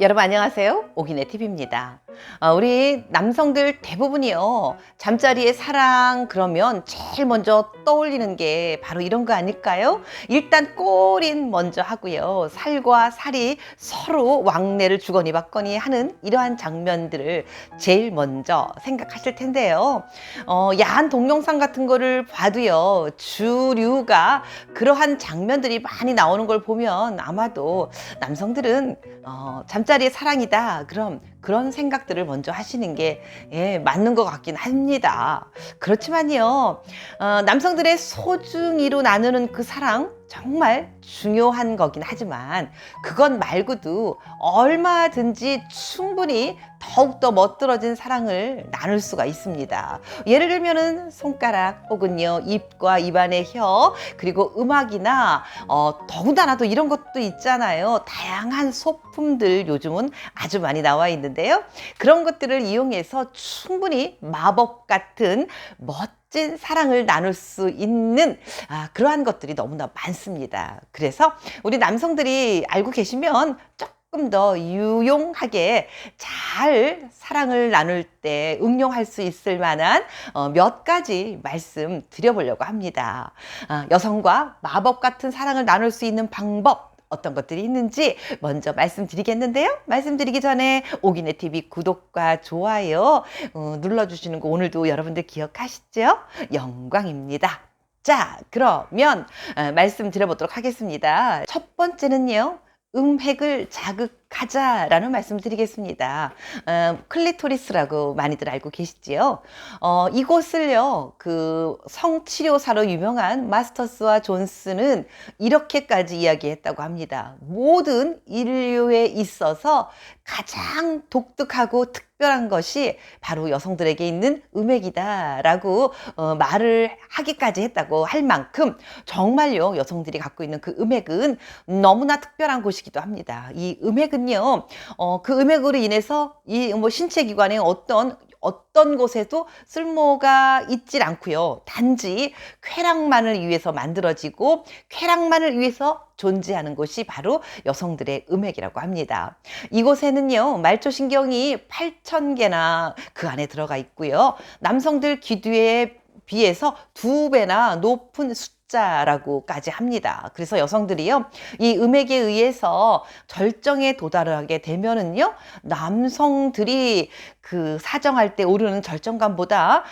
여러분 안녕하세요. 오기네 TV입니다. 어, 우리 남성들 대부분이요. 잠자리의 사랑 그러면 제일 먼저 떠올리는 게 바로 이런 거 아닐까요? 일단 꼬린 먼저 하고요. 살과 살이 서로 왕래를 주거니 받거니 하는 이러한 장면들을 제일 먼저 생각하실 텐데요. 어, 야한 동영상 같은 거를 봐도요. 주류가 그러한 장면들이 많이 나오는 걸 보면 아마도 남성들은 어, 잠자리의 사랑이다. 그럼 그런 생각들을 먼저 하시는 게 예, 맞는 것 같긴 합니다. 그렇지만요, 어, 남성들의 소중이로 나누는 그 사랑 정말 중요한 거긴 하지만 그것 말고도 얼마든지 충분히 더욱더 멋들어진 사랑을 나눌 수가 있습니다. 예를 들면은 손가락 혹은요 입과 입안의 혀 그리고 음악이나 어, 더군다나도 이런 것도 있잖아요. 다양한 소품들 요즘은 아주 많이 나와 있는데요. 그런 것들을 이용해서 충분히 마법 같은 멋 진 사랑을 나눌 수 있는 아, 그러한 것들이 너무나 많습니다. 그래서 우리 남성들이 알고 계시면 조금 더 유용하게 잘 사랑을 나눌 때 응용할 수 있을 만한 어, 몇 가지 말씀 드려보려고 합니다. 아, 여성과 마법 같은 사랑을 나눌 수 있는 방법 어떤 것들이 있는지 먼저 말씀드리겠는데요. 말씀드리기 전에 오기네 TV 구독과 좋아요 어, 눌러주시는 거 오늘도 여러분들 기억하시죠? 영광입니다. 자, 그러면 어, 말씀드려보도록 하겠습니다. 첫 번째는요. 음핵을 자극하자라는 말씀드리겠습니다. 어, 클리토리스라고 많이들 알고 계시지요? 어, 이곳을요, 그 성치료사로 유명한 마스터스와 존스는 이렇게까지 이야기했다고 합니다. 모든 인류에 있어서 가장 독특하고 특 별한 것이 바로 여성들에게 있는 음액이다라고 어, 말을 하기까지 했다고 할 만큼 정말요 여성들이 갖고 있는 그 음액은 너무나 특별한 곳이기도 합니다. 이 음액은요 어, 그 음액으로 인해서 이 뭐 신체 기관에 어떤 어떤 곳에도 쓸모가 있질 않고요. 단지 쾌락만을 위해서 만들어지고 쾌락만을 위해서 존재하는 곳이 바로 여성들의 음액이라고 합니다. 이곳에는요, 말초신경이 8,000개나 그 안에 들어가 있고요. 남성들 기두에 비해서 두 배나 높은 숫자 라고까지 합니다. 그래서 여성들이요, 이 음액에 의해서 절정에 도달하게 되면은요, 남성들이 그 사정할 때 오르는 절정감보다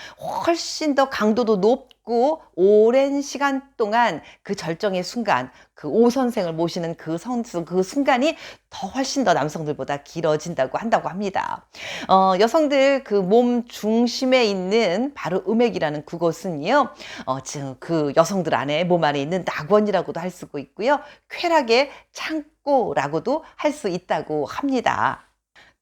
훨씬 더 강도도 높고 오랜 시간 동안 그 절정의 순간, 그 오 선생을 모시는 그, 선, 그 순간이 더 훨씬 더 남성들보다 길어진다고 한다고 합니다. 어, 여성들 그 몸 중심에 있는 바로 음액이라는 그곳은요, 어, 지금 그 여성들 안에 몸 안에 있는 낙원이라고도 할 수 있고요, 쾌락의 창고라고도 할 수 있다고 합니다.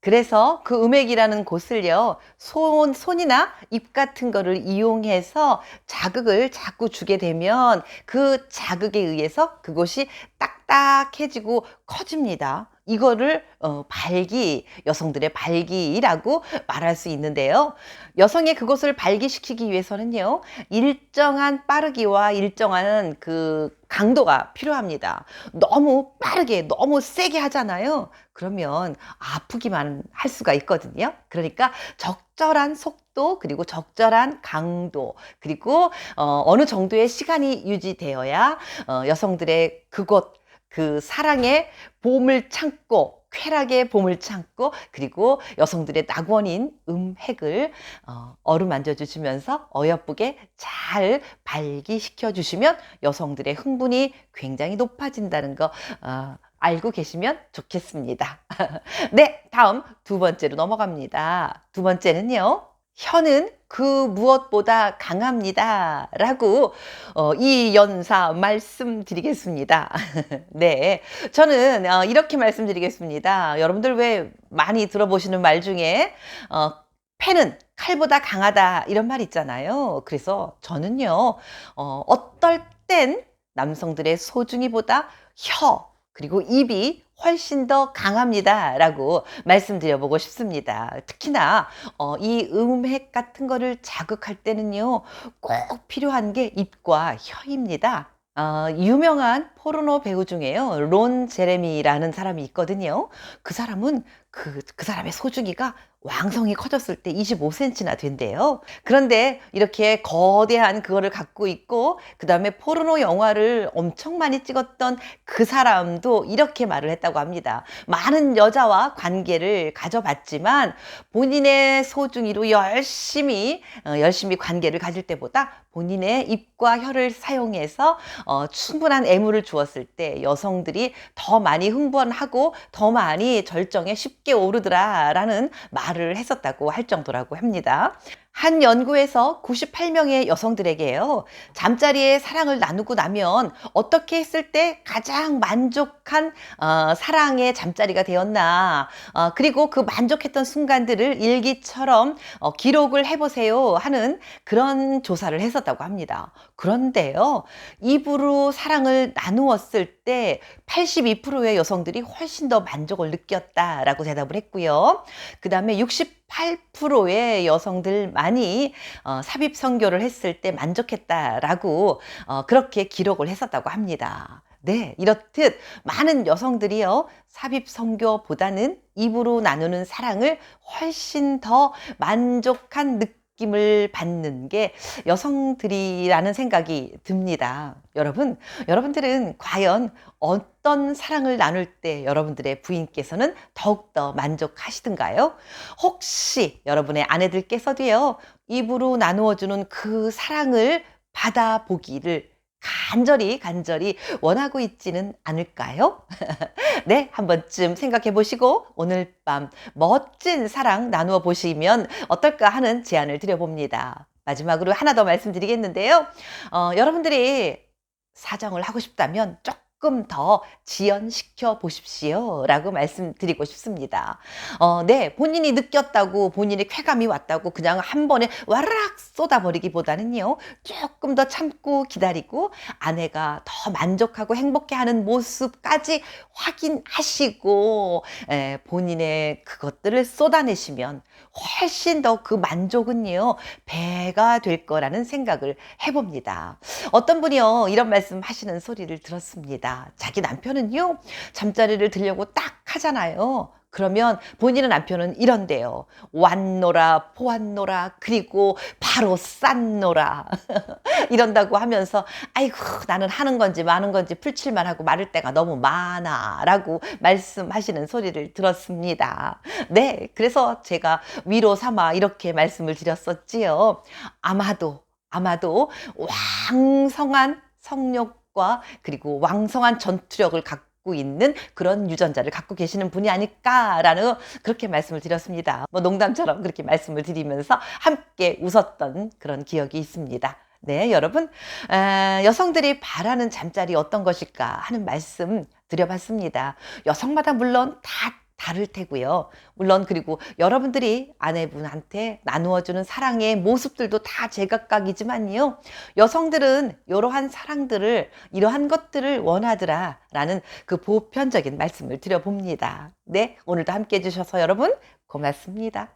그래서 그 음액이라는 곳을요, 손, 손이나 입 같은 거를 이용해서 자극을 자꾸 주게 되면 그 자극에 의해서 그곳이 딱딱해지고 커집니다. 이거를 어, 발기, 여성들의 발기라고 말할 수 있는데요. 여성의 그것을 발기시키기 위해서는요, 일정한 빠르기와 일정한 그 강도가 필요합니다. 너무 빠르게, 너무 세게 하잖아요. 그러면 아프기만 할 수가 있거든요. 그러니까 적절한 속도, 그리고 적절한 강도, 그리고 어, 어느 정도의 시간이 유지되어야 어, 여성들의 그곳, 그 사랑의 봄을 참고 쾌락의 봄을 참고 그리고 여성들의 낙원인 음핵을 어, 어루만져 주시면서 어여쁘게 잘 발기시켜 주시면 여성들의 흥분이 굉장히 높아진다는 거 어, 알고 계시면 좋겠습니다. 네, 다음 두 번째로 넘어갑니다. 두 번째는요. 혀는 그 무엇보다 강합니다. 라고 어, 이 연사 말씀드리겠습니다. 네. 저는 어, 이렇게 말씀드리겠습니다. 여러분들 왜 많이 들어보시는 말 중에 어, 패는 칼보다 강하다 이런 말 있잖아요. 그래서 저는요, 어, 어떨 땐 남성들의 소중이보다 혀, 그리고 입이 훨씬 더 강합니다. 라고 말씀드려보고 싶습니다. 특히나, 어, 이 음핵 같은 거를 자극할 때는요, 꼭 필요한 게 입과 혀입니다. 어, 유명한 포르노 배우 중에요. 론 제레미라는 사람이 있거든요. 그 사람은 그, 그 사람의 소중이가 왕성이 커졌을 때 25cm나 된대요. 그런데 이렇게 거대한 그거를 갖고 있고, 그 다음에 포르노 영화를 엄청 많이 찍었던 그 사람도 이렇게 말을 했다고 합니다. 많은 여자와 관계를 가져봤지만 본인의 소중이로 열심히, 어, 열심히 관계를 가질 때보다 본인의 입과 혀를 사용해서 어, 충분한 애무를 주었을 때 여성들이 더 많이 흥분하고 더 많이 절정에 쉽게 오르더라 라는 말을 했었다고 할 정도라고 합니다. 한 연구에서 98명의 여성들에게요, 잠자리에 사랑을 나누고 나면 어떻게 했을 때 가장 만족한 어, 사랑의 잠자리가 되었나, 어, 그리고 그 만족했던 순간들을 일기처럼 어, 기록을 해보세요 하는 그런 조사를 했었다고 합니다. 그런데요, 입으로 사랑을 나누었을 때 82%의 여성들이 훨씬 더 만족을 느꼈다라고 대답을 했고요. 그 다음에 68%의 여성들만이 어, 삽입 선교를 했을 때 만족했다라고 어, 그렇게 기록을 했었다고 합니다. 네, 이렇듯 많은 여성들이요, 삽입 선교보다는 입으로 나누는 사랑을 훨씬 더 만족한 느낌 을 받는 게 여성들이라는 생각이 듭니다. 여러분, 여러분들은 과연 어떤 사랑을 나눌 때 여러분들의 부인께서는 더욱더 만족하시던가요? 혹시 여러분의 아내들께서도요, 입으로 나누어주는 그 사랑을 받아보기를 간절히 간절히 원하고 있지는 않을까요? 네, 한 번쯤 생각해 보시고 오늘 밤 멋진 사랑 나누어 보시면 어떨까 하는 제안을 드려봅니다. 마지막으로 하나 더 말씀드리겠는데요. 어, 여러분들이 사정을 하고 싶다면 조금 더 지연시켜 보십시오. 라고 말씀드리고 싶습니다. 어, 네, 본인이 느꼈다고, 본인의 쾌감이 왔다고 그냥 한 번에 와르락 쏟아버리기보다는요, 조금 더 참고 기다리고 아내가 더 만족하고 행복해 하는 모습까지 확인하시고, 에, 본인의 그것들을 쏟아내시면 훨씬 더 그 만족은요, 배가 될 거라는 생각을 해봅니다. 어떤 분이요, 이런 말씀 하시는 소리를 들었습니다. 자기 남편은요, 잠자리를 들려고 딱 하잖아요. 그러면 본인의 남편은 이런데요. 왔노라, 보았노라, 그리고 바로 쌌노라. 이런다고 하면서, 아이고, 나는 하는 건지 마는 건지 풀칠만 하고 마를 때가 너무 많아. 라고 말씀하시는 소리를 들었습니다. 네. 그래서 제가 위로 삼아 이렇게 말씀을 드렸었지요. 아마도, 아마도 왕성한 성욕 과 그리고 왕성한 전투력을 갖고 있는 그런 유전자를 갖고 계시는 분이 아닐까라는 그렇게 말씀을 드렸습니다. 뭐 농담처럼 그렇게 말씀을 드리면서 함께 웃었던 그런 기억이 있습니다. 네, 여러분, 에, 여성들이 바라는 잠자리 어떤 것일까 하는 말씀 드려봤습니다. 여성마다 물론 다 다를 테고요. 물론 그리고 여러분들이 아내분한테 나누어주는 사랑의 모습들도 다 제각각이지만요. 여성들은 이러한 사랑들을 이러한 것들을 원하더라 라는 그 보편적인 말씀을 드려봅니다. 네, 오늘도 함께 해주셔서 여러분 고맙습니다.